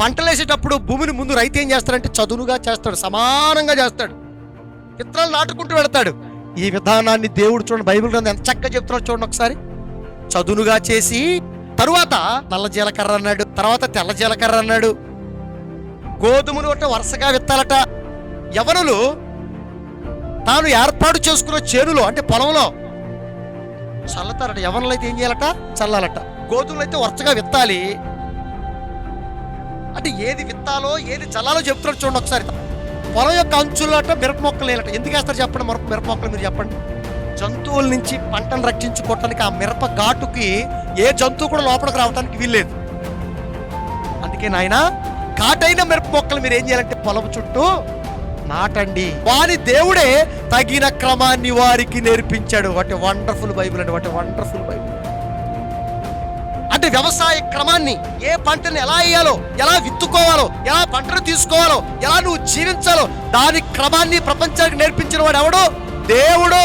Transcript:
పంటలు వేసేటప్పుడు భూమిని ముందు రైతు ఏం చేస్తాడంటే చదునుగా చేస్తాడు సమానంగా చేస్తాడు. విత్తనాలు నాటుకుంటూ వెళతాడు. ఈ విధానాన్ని దేవుడు చూడండి బైబిల్ గ్రంథం ఎంత చక్కగా చెప్తున్నాడు చూడండి ఒకసారి. చదునుగా చేసి తరువాత నల్ల జీలకర్ర అన్నాడు తర్వాత తెల్ల జీలకర్ర అన్నాడు. గోధుమలు అంటే వరుసగా విత్తాలట. యవనులు తాను ఏర్పాటు చేసుకున్న చేనులో అంటే పొలంలో చల్లతారట. యవనులు అయితే ఏం చేయాలట? చల్లాలట. గోధుమలు అయితే వరుసగా విత్తాలి. అంటే ఏది విత్తాలో ఏది చల్లాలో చెప్తున్నారు చూడండి ఒకసారి. పొలం యొక్క అంచులట మిరప మొక్కలు వేయాలట ఎందుకు వేస్తారు చెప్పండి మిరప మిరప మొక్కలు మీరు చెప్పండి. జంతువుల నుంచి పంటను రక్షించుకోవటానికి ఆ మిరప ఘాటుకి ఏ జంతువు కూడా లోపలికి రావడానికి వీల్లేదు. అందుకే నాయన ఘాటైన మిరప మొక్కలు మీరు ఏం చేయాలంటే పొలం చుట్టూ నాటండి. వారి దేవుడే తగిన క్రమాన్ని వారికి నేర్పించాడు. వాటి వండర్ఫుల్ బైబిల్ అండి. వాటి వండర్ఫుల్ బైబిల్ అంటే వ్యవసాయ క్రమాన్ని ఏ పంటని ఎలా వేయాలో ఎలా విత్తుకోవాలో ఎలా పంటను తీసుకోవాలో ఎలా నువ్వు జీవించాలో దాని క్రమాన్ని ప్రపంచానికి నేర్పించిన వాడు ఎవడు? దేవుడు!